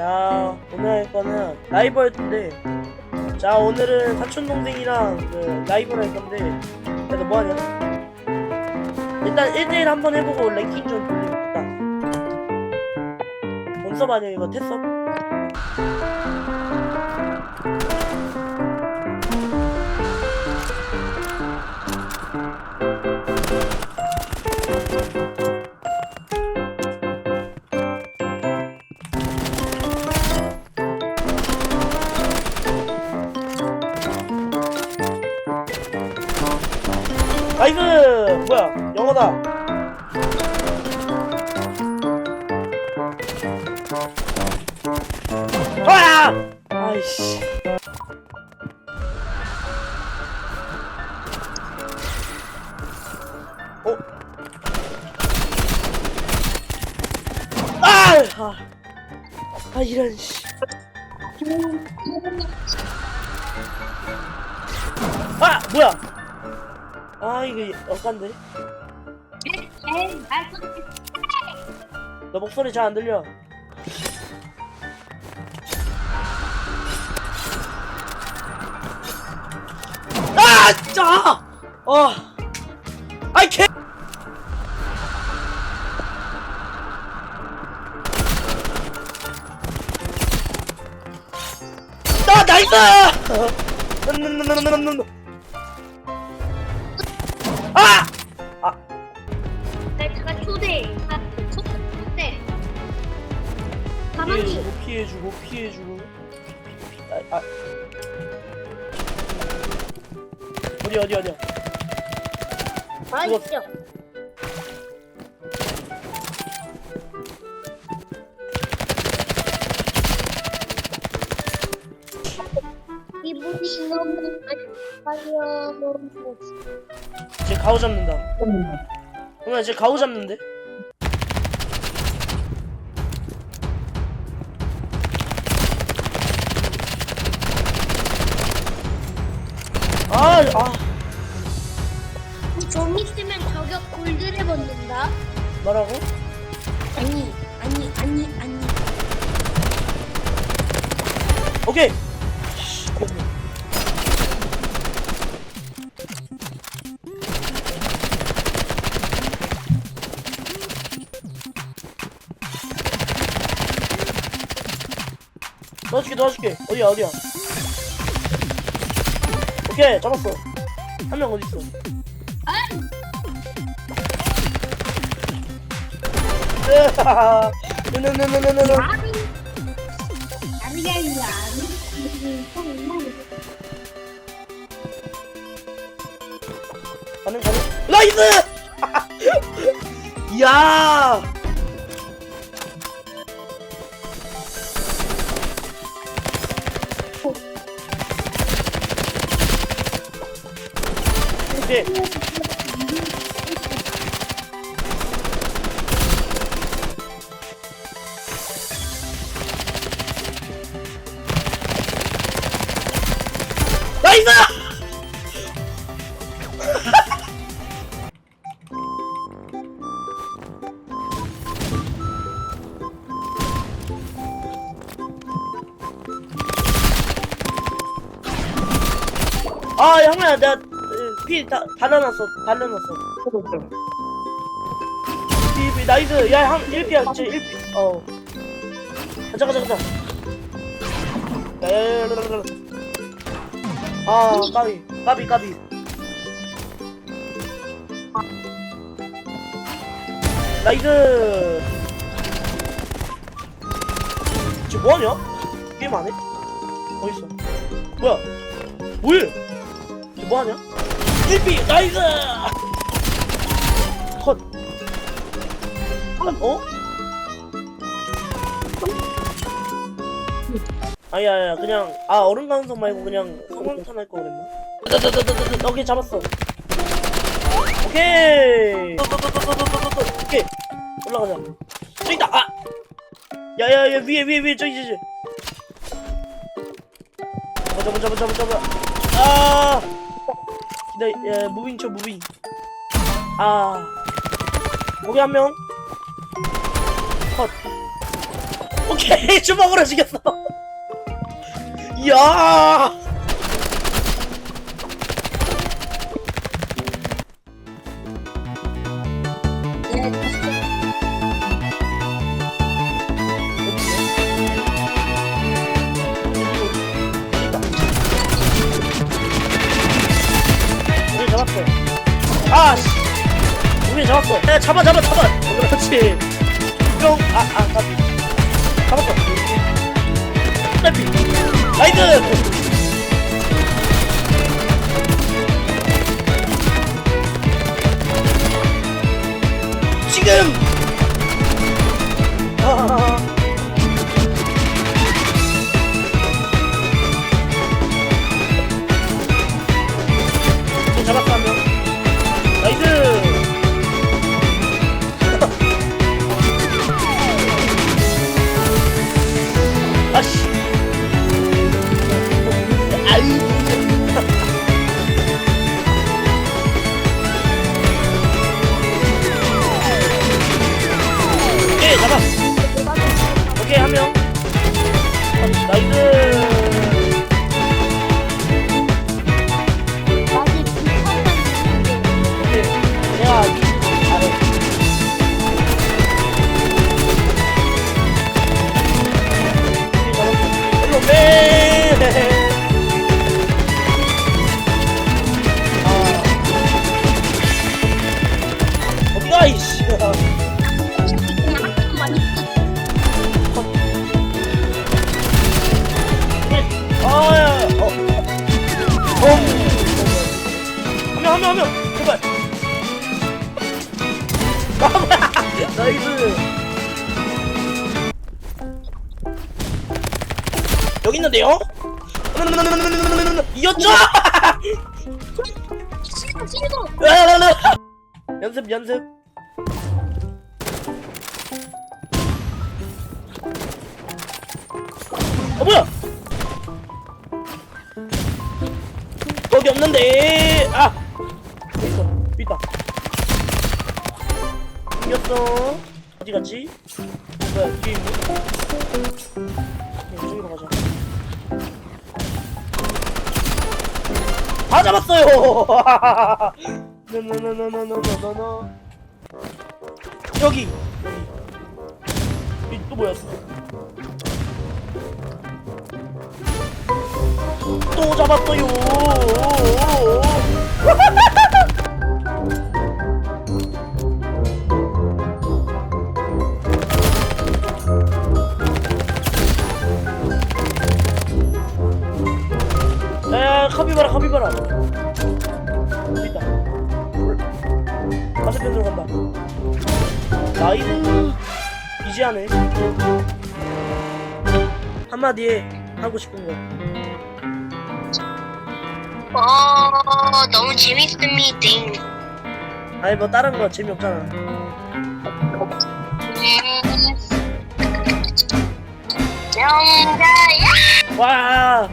자 오늘 할 거는 라이브 할 텐데. 자 오늘은 사촌 동생이랑 그 라이브를 할 건데 그래서 뭐 하냐? 일단 1대1 한번 해보고 랭킹 좀 돌립니다. 본섭 아니야 이거. tes섭 나이스 뭐야 영어다 아 아이씨 어? 아! 아, 아 이런 씨. 아 뭐야? 아 이거 억간데. 너 목소리 잘 안 들려. 아 진짜. 어. 아이 개. 나 나이스. 아! 내가 초대. 아, 초대. 가만히. 피해주고 피해주고 피해주고 아, 아. 어디 어디 어디야 아, 이거- 있어. 너무 쟤 가오 잡는다 형아 쟤 가오 잡는데 아, 아, 좀 있으면 저격 골드를 벗는다. 뭐라고? 아니, 아니, 아니, 아니. 오케이. 넣어줄게. 어디야, 어디야? 오케이, 잡았어. 한명 아니, 아니. 정말. 가능 가능 나이스 이야 오케이 나이스 피다 달아놨어 달아놨어 피, 피 나이스 야형 1피야 진짜 1피 어 가자 가자 가자 야야야야야야 아 까비 까비 까비 나이스 쟤 뭐하냐? 게임 안해? 어딨어? 뭐야? 뭐해? 쟤 뭐하냐? 1피 나이스! 컷. 어? 아야야 그냥 아 얼음 감성 말고 그냥 소방탄 할 거 그랬나? 오케이 잡았어. 오케이. 또또또또또또또 오케이. 올라가자. 저기다. 아! 야야야 위에 위에 위에 저기 저기. 잡아 잡아 잡아 잡아 잡아. 아 기다려 야 무빙 쳐 무빙. 아. 거기 한 명. 컷. 오케이 주먹으로 죽였어. 이야 잡았어 야 잡아 잡아 잡아. 어, 그렇지. 뿅 아아 까비 잡았어 딸피 나이스 여기 있는데요? 이었죠? 연습 연습. 어 뭐야? 거기 없는데. 아! 있어 있다. 이겼어. 어디 갔지? 뭐야 뒤에 있네 다 잡았어요. 노노노노노노노노 여기. 여기. 또 뭐였어 또 잡았어요 카피바라 카피바라. 여기 있다 반대편 들어간다. 나이스 이지하네 한마디에 하고 싶은 거. 어 너무 재밌습니다. 아니 뭐 다른 거 재미없잖아. 명자야! 와